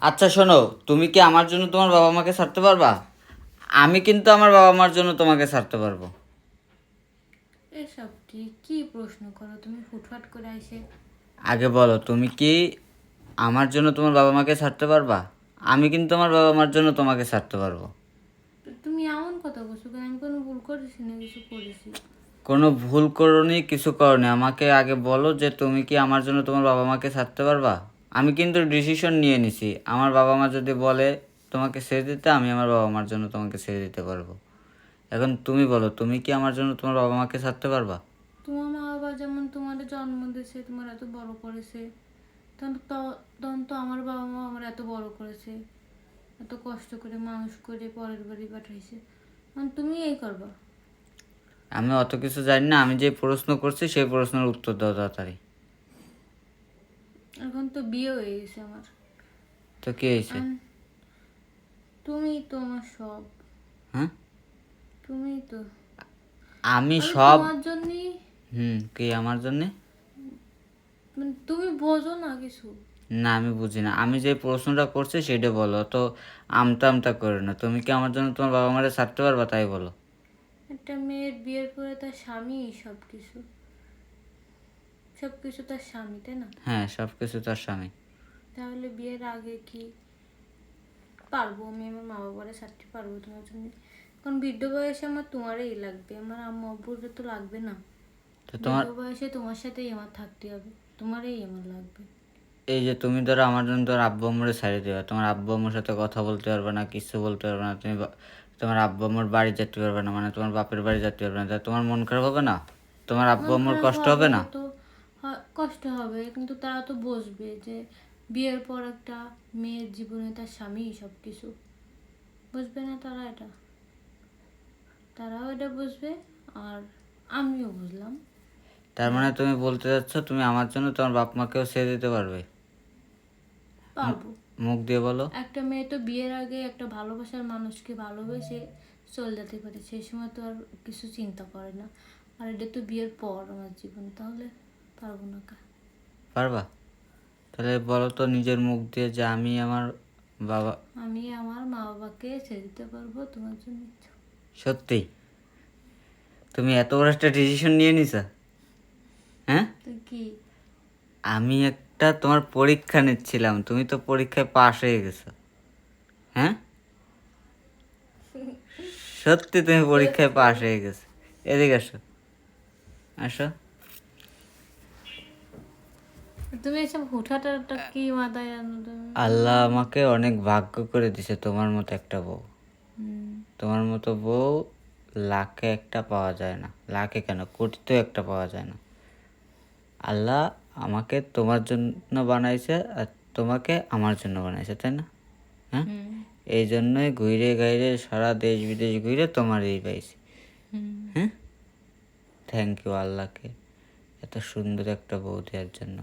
আচ্ছা শোনো তুমি কি আমার জন্য তোমার বাবা মাকে ছাড়তে পারবা? আমি কিন্তু আমার বাবা মার জন্য তোমাকে ছাড়তে পারব। এসব কি প্রশ্ন করো? তুমি ফুটফাট করে আইসে। আগে বলো তুমি কি আমার জন্য তোমার বাবা মাকে ছাড়তে পারবা? আমি কিন্তু আমার বাবা মার জন্য তোমাকে ছাড়তে পারব। তুমি এমন কথা বলছো আমি কোনো ভুল করেছি না কিছু করেছি? কোনো ভুল করনি কিছু করনি আমাকে আগে বলো যে তুমি কি আমার জন্য তোমার বাবা মাকে ছাড়তে পারবা? আমি কিন্তু ডিসিশন নিয়ে নিছি। আমার বাবা মা যদি বলে তোমাকে ছেড়ে দিতে আমি আমার বাবা মার জন্য তোমাকে ছেড়ে দিতে পারব। এখন তুমি বলো তুমি কি আমার জন্য তোমার বাবা মাকে ছাড়তে পারবা? তোমার মা বাবা যেমন তোমার জন্ম দিয়েছে তোমার এত বড় করেছে তখন তো আমার বাবা মা আমার এত বড় করেছে এত কষ্ট করে মানুষ করে পরের বাড়ি পাঠাইছে। তুমি এই করবা? আমি অত কিছু জানি না আমি যে প্রশ্ন করছি সেই প্রশ্নের উত্তর দাও তাড়াতাড়ি। তো বিয়ে হয়ে গেছে আমার। তো কি হয়েছে? তুমি তো আমার সব। হ্যাঁ তুমি তো। আমি সব তোমার জন্যই হুম কি আমার জন্যে? মানে তুমি বোঝো না কিছু। না আমি বুঝি না। আমি যে প্রশ্নটা করছি সেটা বলো। তো আমতা আমতা করে না। তুমি কি আমার জন্য তোমার বাবা মারে ছাড়তে পারবা তাই বলো? একটা মেয়ের বিয়ের পরে তার স্বামী সব কিছু সব কিছু তার স্বামী তাই না? হ্যাঁ সব কিছু তার স্বামী। তাহলে বিয়ের আগে কি পারব? আমি আমার মা বাবারে ছাড়তে পারব তোমার জন্য? কারণ বৃদ্ধ বয়সে আমার তোমারই লাগবে। আমার আম্মু আব্বুর তো লাগবে না। তো তোমার বয়সে তোমার সাথেই আমার থাকতে হবে। তোমারই আমার লাগবে। এই যে তুমি ধরো আমার জন্য তোমার আব্বু আম্মুরে ছাড়িয়ে দেবে। তোমার আব্বু আম্মুর সাথে কথা বলতে পারবে না কিছু বলতে পারবে না। তুমি তোমার আব্বু আম্মুর বাড়ি যেতে পারবে না মানে তোমার বাপের বাড়ি যেতে পারবে না। তোমার মন খারাপ হবে না? তোমার আব্বু আম্মুর কষ্ট হবে না? তো। কষ্ট হবে কিন্তু তারা তো বসবে যে বিয়ের পর একটা মেয়ের জীবনে তার স্বামী সব কিছু বুঝবে না তারা এটা? তারাও এটা বুঝবে আর আমিও বুঝলাম। তার মানে তুমি বলতে যাচ্ছ তুমি আমার জন্য তোমার বাপ মাকেও ছেড়ে দিতে পারবে? পারব। মুখ দিয়ে বলো। একটা মেয়ে তো বিয়ের আগে একটা ভালোবাসার মানুষকে ভালোবেসে চলে যেতে পারে সেই সময় তো আর কিছু চিন্তা করে না। আর এটা তো বিয়ের পর আমার জীবন তাহলে পারব না কা পারবা? তাহলে বলো তো নিজের মুখ দিয়ে যে আমি আমার বাবা আমি আমার মা বাবাকে ছেড়ে দিতে পারব তোমার জন্য সত্যি? তুমি এত বড় একটা ডিসিশন নিয়ে নিছো? হ্যাঁ? কি? আমি একটা তোমার পরীক্ষা নিচ্ছিলাম তুমি তো পরীক্ষায় পাশ হয়ে গেছো। হ্যাঁ? সত্যি তুমি পরীক্ষায় পাশ হয়ে গেছো। এদিকে আসো। আসো। তুমি এসব হুঠাটা কি মাথায় আনো তুমি? আল্লাহ আমাকে অনেক ভাগ্য করে দিছে তোমার মতো একটা বউ। তোমার মতো বউ লাখে একটা পাওয়া যায় না। লাখে কেন? কোটিতেও একটা পাওয়া যায় না। আল্লাহ আমাকে তোমার জন্য বানাইছে আর তোমাকে আমার জন্য বানাইছে তাই না? হ্যাঁ? এই জন্যই ঘুরে ঘাইরে সারা দেশ বিদেশ ঘুরে তোমার এই পাইছি হ্যাঁ? থ্যাংক ইউ আল্লাহকে। এত সুন্দর একটা বউ দেওয়ার জন্য।